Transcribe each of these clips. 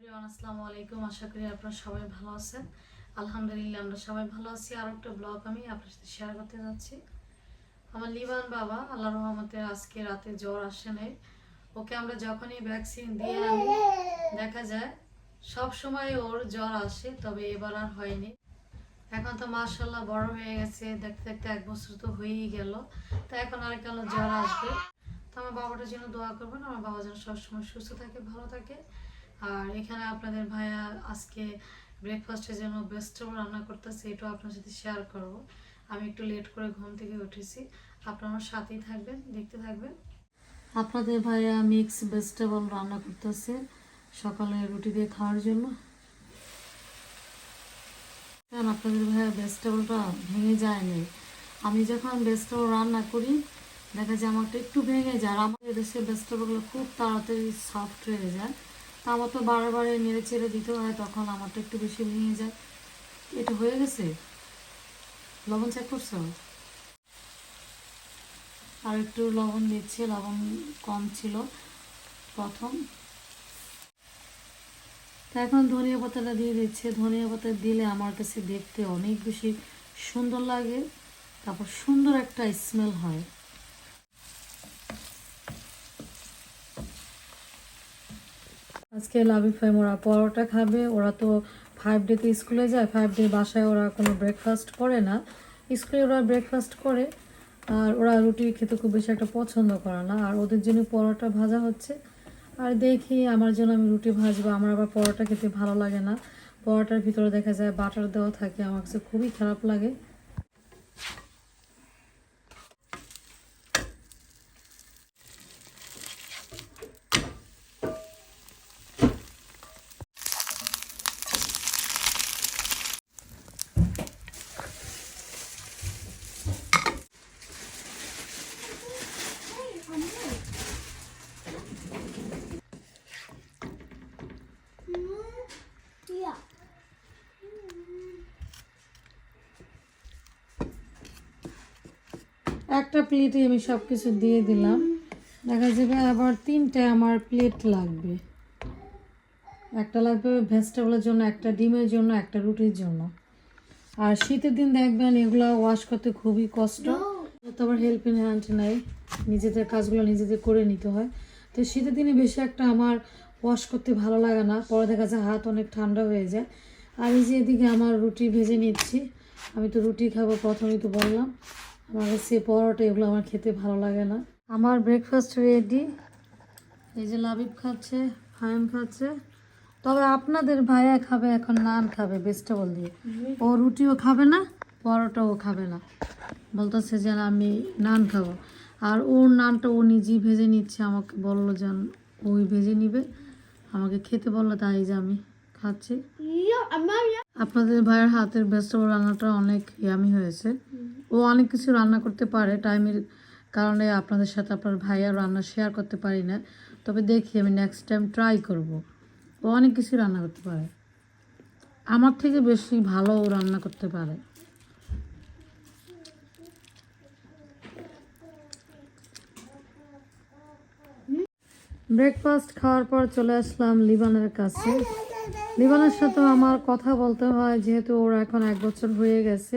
Everyone, আসসালামু আলাইকুম। আশা করি আপনারা সবাই ভালো আছেন। আলহামদুলিল্লাহ, আমরা সবাই ভালো আছি। আর একটা ব্লগ আমি আপনার সাথে শেয়ার করতে যাচ্ছি। আমার লিবান বাবা আল্লাহ রহমতে আজকে রাতে জ্বর আসে নাই। ওকে আমরা যখনই ভ্যাকসিন দিয়ে আনি, দেখা যায় সব সময় ওর জ্বর আসে, তবে এবার আর হয়নি। এখন তো মার্শাল্লাহ বড় হয়ে গেছে, দেখতে দেখতে এক বছর তো হয়েই গেল। তো এখন আর কেন জ্বর আসবে? তো আমার বাবাটার জন্য দোয়া করবেন। আমার বাবা যেন সবসময় সুস্থ থাকে, ভালো থাকে। আর এখানে আপনাদের ভাইয়া আজকে ব্রেকফাস্টের জন্য ভেজিটেবল রান্না করতেছে, এটাও আপনার সাথে শেয়ার করব। আমি একটু লেট করে ঘুম থেকে উঠেছি। আপনারা আমার সাথেই থাকবেন, দেখতে থাকবেন। আপনাদের ভাইয়া মিক্স ভেজিটেবল রান্না করতেছে সকালে রুটি দিয়ে খাওয়ার জন্য। আপনাদের ভাইয়া ভেজিটেবলটা ভেঙে যায়নি? আমি যখন ভেজিটেবল রান্না করি, দেখা যায় আমারটা একটু ভেঙে যায়। আর আমাদের দেশের ভেজিটেবলগুলো খুব তাড়াতাড়ি সফট হয়ে যায়। আমার তো বারে বারে নেড়ে চেড়ে দিতে হয়, তখন আমারটা একটু বেশি ভেঙে যায়। এটা হয়ে গেছে? লবণ চেক করছ? আর একটু লবণ দিচ্ছি, লবণ কম ছিল প্রথম। তা এখন ধনিয়া পাতাটা দিয়ে দিচ্ছে। ধনিয়া পাতা দিলে আমার কাছে দেখতে অনেক বেশি সুন্দর লাগে, তারপর সুন্দর একটা স্মেল হয়। আজকে লাভি ফাইম ওরা পরোটা খাবে, ওরা তো ফাইভ ডেতে স্কুলে যায় ফাইভ ডে বাসায় ওরা কোনো ব্রেকফাস্ট করে না। স্কুলে ওরা ব্রেকফাস্ট করে, আর ওরা রুটি খেতে খুব বেশি একটা পছন্দ করে না। আর ওদের জন্য পরোটা ভাজা হচ্ছে। আর দেখি আমার জন্য আমি রুটি ভাজবো, আমার আবার পরোটা খেতে ভালো লাগে না। পরোটার ভিতরে দেখা যায় বাটার দেওয়া থাকে, আমার কাছে খুবই খারাপ লাগে। একটা প্লেটে আমি সব কিছু দিয়ে দিলাম। দেখা যাবে আবার তিনটে আমার প্লেট লাগবে। একটা লাগবে ভেজিটেবলের জন্য একটা ডিমের জন্য একটা রুটির জন্য। আর শীতের দিন দেখবেন এগুলো ওয়াশ করতে খুবই কষ্ট। তো আবার হেল্পিং হ্যান্ড নাই নিজেদের কাজগুলো নিজেদের করে নিতে হয়। তো শীতের দিনে বেশি একটা আমার ওয়াশ করতে ভালো লাগে না। পরে দেখা যায় হাত অনেক ঠান্ডা হয়ে যায়। আর এই যে এদিকে আমার রুটি ভেজে নিচ্ছি। আমি তো রুটি খাব প্রথমেই তো বললাম। আমার কাছে পরোটা এগুলো আমার খেতে ভালো লাগে না। আমার ব্রেকফাস্ট রেডি এই যে লাবিব খাচ্ছে ফাইম খাচ্ছে। তবে আপনাদের ভাইয়া খাবে এখন নান খাবে ভেজিটেবল দিয়ে। ও রুটিও খাবে না পরোটাও খাবে না। বলতেছে যে না, আমি নান খাব। আর ওর নানটা ও নিজেই ভেজে নিচ্ছে আমাকে বলল যেন ওই ভেজে নিবে। আমাকে খেতে বলল তাই যে আমি খাচ্ছি. আপনাদের ভাইয়ের হাতের ভেজিটেবল রান্নাটা অনেক ইয়ামি হয়েছে। ও অনেক কিছু রান্না করতে পারে টাইমের কারণে আপনাদের সাথে আপনার ভাইয়ার রান্না শেয়ার করতে পারি না। তবে দেখি আমি নেক্সট টাইম ট্রাই করব। ও অনেক কিছু রান্না করতে পারে। আমার থেকে বেশি ভালো ও রান্না করতে পারে। ব্রেকফাস্ট খাওয়ার পর চলে আসলাম লিবানের কাছে। লিবানের সাথে আমার কথা বলতে হয়, যেহেতু ওর এখন এক বছর হয়ে গেছে।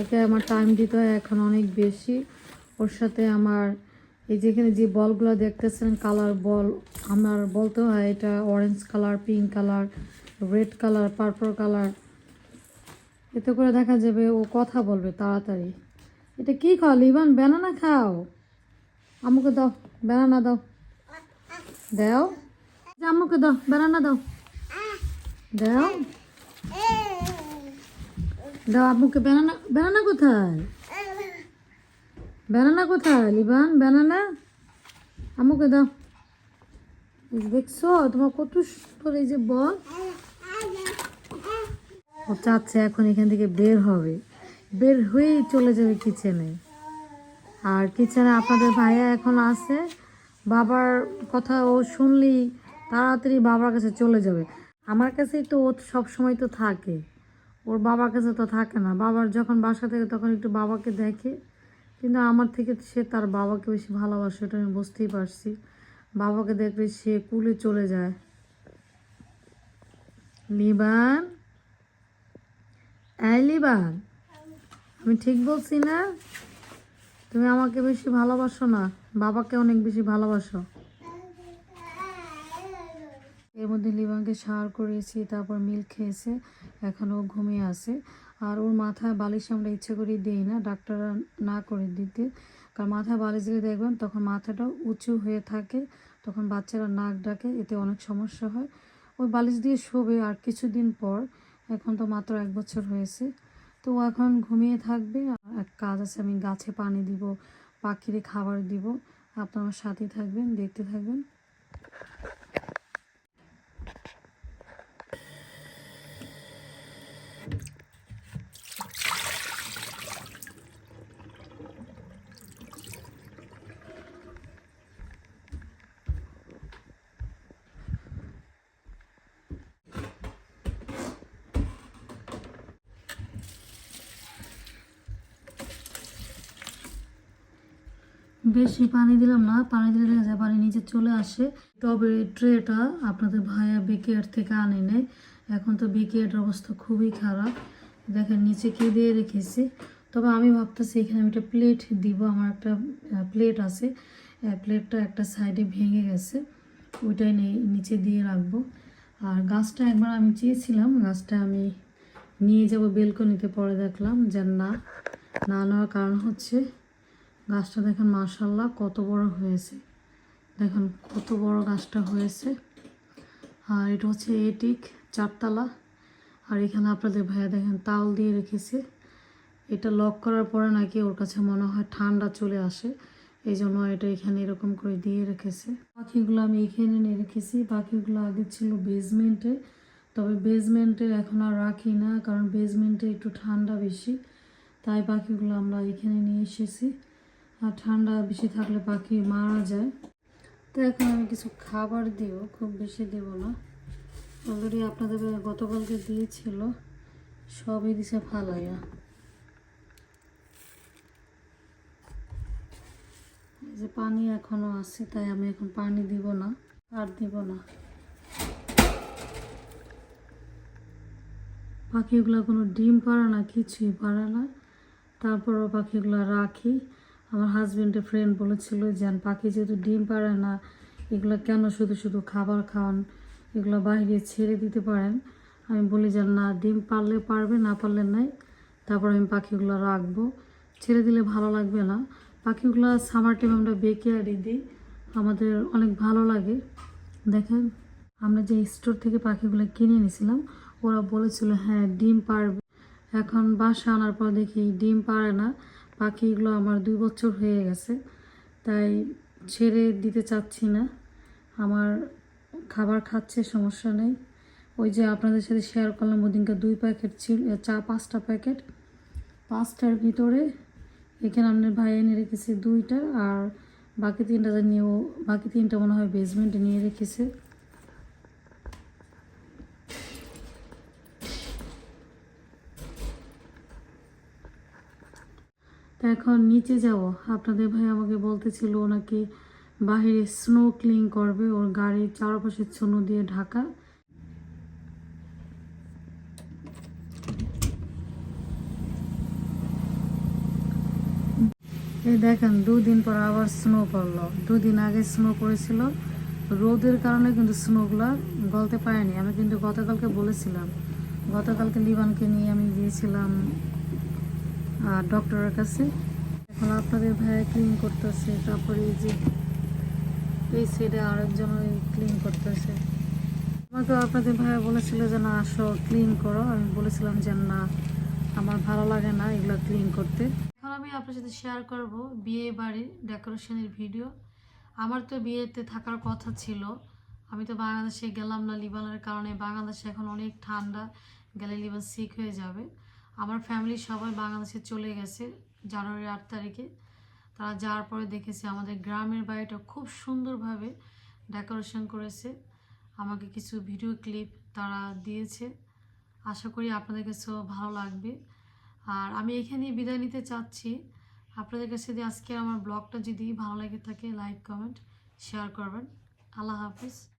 ওকে আমার টাইম দিতে হয় এখন অনেক বেশি। ওর সাথে আমার এই যেখানে যে বলগুলো দেখতেছেন কালার বল, আমার বলতে হয় এটা orange colour pink colour red colour purple colour এতে করে দেখা যাবে ও কথা বলবে তাড়াতাড়ি। এটা কি খাও? লিবান ব্যানানা খাও। আমাকে দাও ব্যানানা দাও। দাও। আম্মুকে দাও ব্যানানা দাও। দাও। দাও আম্মুকে ব্যানানা ব্যানানা কোথায়? ব্যানানা কোথায়, লিবান? ব্যানানা আম্মুকে দাও। দেখছ, তোমার কত সুন্দর এই যে বল। ও চাচ্ছে এখন এখান থেকে বের হবে। বের হয়েই চলে যাবে কিচেনে আর কিচেনে আপনাদের ভাইয়া এখন আছে। বাবার কথা ও শুনলেই তাড়াতাড়ি বাবার কাছে চলে যাবে। আমার কাছেই তো ও সব সময় তো থাকে। ওর বাবার কাছে তো থাকে না। বাবার যখন বাসা থেকে তখন একটু বাবাকে দেখে, কিন্তু আমার থেকে সে তার বাবাকে বেশি ভালোবাসে ওটা আমি বুঝতেই পারছি। বাবাকে দেখলে সে কুলে চলে যায়। লিবান? এই লিবান, আমি ঠিক বলছি না? তুমি আমাকে বেশি ভালোবাসো না। বাবাকে অনেক বেশি ভালোবাসো। এর মধ্যে লিবানকে সার করেছি, তারপর মিল্ক খেয়েছে এখন ও ঘুমিয়ে আছে। আর ওর মাথায় বালিশ আমরা ইচ্ছে করে দিই না, ডাক্তাররা না করে দিতে। কারণ মাথায় বালিশ দিলে দেখবেন তখন মাথাটা উঁচু হয়ে থাকে, তখন বাচ্চারা নাক ডাকে, এতে অনেক সমস্যা হয়। ওই বালিশ দিয়ে শোবে আর কিছুদিন পর, এখন তো মাত্র এক বছর হয়েছে। তো এখন ঘুমিয়ে থাকবে। আর এক কাজ আছে, আমি গাছে পানি দিব, পাখিরে খাবার দিব। আপনার সাথেই থাকবেন, দেখতে থাকবেন। বেশি পানি দিলাম না, পানি দিলে দেখা যায় পানি নিচে চলে আসে। টবের ট্রেটা আপনাদের ভাইয়া বিকেয়ার থেকে আনে নেয়। এখন তো বিকেয়ার অবস্থা খুবই খারাপ। দেখেন নিচে কে দিয়ে রেখেছি। তবে আমি ভাবতেছি এখানে আমি একটা প্লেট দিব, আমার একটা প্লেট আছে। প্লেটটা একটা সাইডে ভেঙে গেছে। ওইটাই নিচে দিয়ে রাখব। আর গাছটা একবার আমি চেয়েছিলাম, গাছটা আমি নিয়ে যাব বেলকনিতে পরে দেখলাম যে না না নেওয়ার কারণ হচ্ছে গাছটা দেখেন মার্শাল্লাহ কত বড় হয়েছে। দেখেন কত বড় গাছটা হয়েছে। আর এটা হচ্ছে এটিক চারতলা। আর এখানে আপনাদের ভাইয়া দেখেন তাল দিয়ে রেখেছে। এটা লক করার পরে নাকি ওর কাছে মনে হয় ঠান্ডা চলে আসে। এই জন্য এটা এখানে এরকম করে দিয়ে রেখেছে। পাখিগুলো আমি এখানে নিয়ে রেখেছি। পাখিগুলো আগে ছিল বেসমেন্টে তবে বেসমেন্টে এখন আর রাখি না, কারণ বেসমেন্টে একটু ঠান্ডা বেশি। তাই পাখিগুলো আমরা এখানে নিয়ে এসেছি। আর ঠান্ডা বেশি থাকলে পাখি মারা যায়। তো এখন আমি কিছু খাবার দিব, খুব বেশি দেব না। অলরেডি আপনাদের গতকালকে দিয়েছিল, সবই দিছে ফালাইয়া। যে পানি এখনও আছে, তাই আমি এখন পানি দিব না, আর দিব না। পাখিগুলো কোনো ডিম পারে না, কিছুই পারে না। তারপরও পাখিগুলো রাখি। আমার হাজবেন্ডের ফ্রেন্ড বলেছিল যে পাখি যেহেতু ডিম পারে না, এগুলো কেন শুধু শুধু খাবার খাওয়ান? এগুলো বাইরে ছেড়ে দিতে পারেন। আমি বলি যে, না, ডিম পারলে পারবে, না পারলে নাই। তারপর আমি পাখিগুলো রাখব। ছেড়ে দিলে ভালো লাগবে না। পাখিগুলো সামার টাইম আমরা বেঁকে আড়ি দিই। আমাদের অনেক ভালো লাগে। দেখেন, আমরা যে স্টোর থেকে পাখিগুলো কিনে নিয়েছিলাম ওরা বলেছিল হ্যাঁ ডিম পারবে এখন বাসা আনার পর দেখি ডিম পারে না। পাখিগুলো আমার দুই বছর হয়ে গেছে, তাই ছেড়ে দিতে চাচ্ছি না। আমার খাবার খাচ্ছে, সমস্যা নেই। ওই যে আপনাদের সাথে শেয়ার করলাম, ওদিনকে দুই প্যাকেট ছিল চা, পাঁচটা প্যাকেট পাঁচটার ভিতরে এখানে আপনার ভাই এনে রেখেছে দুইটা, আর বাকি তিনটা নিয়েও বাকি তিনটা মনে হয় বেসমেন্টে নিয়ে রেখেছে। এখন নিচে যাব। আপনাদের ভাই আমাকে বলতেছিল ওনাকে বাহিরে স্নো ক্লিন করবে, ওর গাড়ির চারপাশে স্নো দিয়ে ঢাকা। এই দেখেন, দুদিন পর আবার স্নো পড়ল। দুদিন আগে স্নো পড়েছিল। রোদের কারণে কিন্তু স্নোগুলো গলতে পারেনি। আমি কিন্তু গতকালকে বলেছিলাম। গতকালকে লিবানকে নিয়ে আমি গিয়েছিলাম আর ডক্টরের কাছে। এখন আপনাদের ভাইয়া ক্লিন করতেছে, তারপরে এই যে এই সাইডে আরেকজন ক্লিন করতেছে। আমাকে আপনাদের ভাইয়া বলেছিল যে, না, আসো ক্লিন করো। আমি বলেছিলাম যে, না, আমার ভালো লাগে না এগুলো ক্লিন করতে। এখন আমি আপনার সাথে শেয়ার করব বিয়ে বাড়ির ডেকোরেশনের ভিডিও আমার তো বিয়েতে থাকার কথা ছিল। আমি তো বাংলাদেশে গেলাম না লিবানের কারণে। বাংলাদেশে এখন অনেক ঠান্ডা, গেলে লিবান সিক হয়ে যাবে। আমার ফ্যামিলির সবাই বাংলাদেশে চলে গেছে জানুয়ারি আট তারিখে। তারা যাওয়ার পরে দেখেছি আমাদের গ্রামের বাড়িটা খুব সুন্দরভাবে ডেকোরেশন করেছে। আমাকে কিছু ভিডিও ক্লিপ তারা দিয়েছে। আশা করি আপনাদের কাছেও ভালো লাগবে। আর আমি এখানেই বিদায় নিতে চাচ্ছি। আপনাদের কাছে যদি আজকে আমার ব্লগটা যদি ভালো লেগে থাকে লাইক কমেন্ট শেয়ার করবেন। আল্লাহ হাফিজ।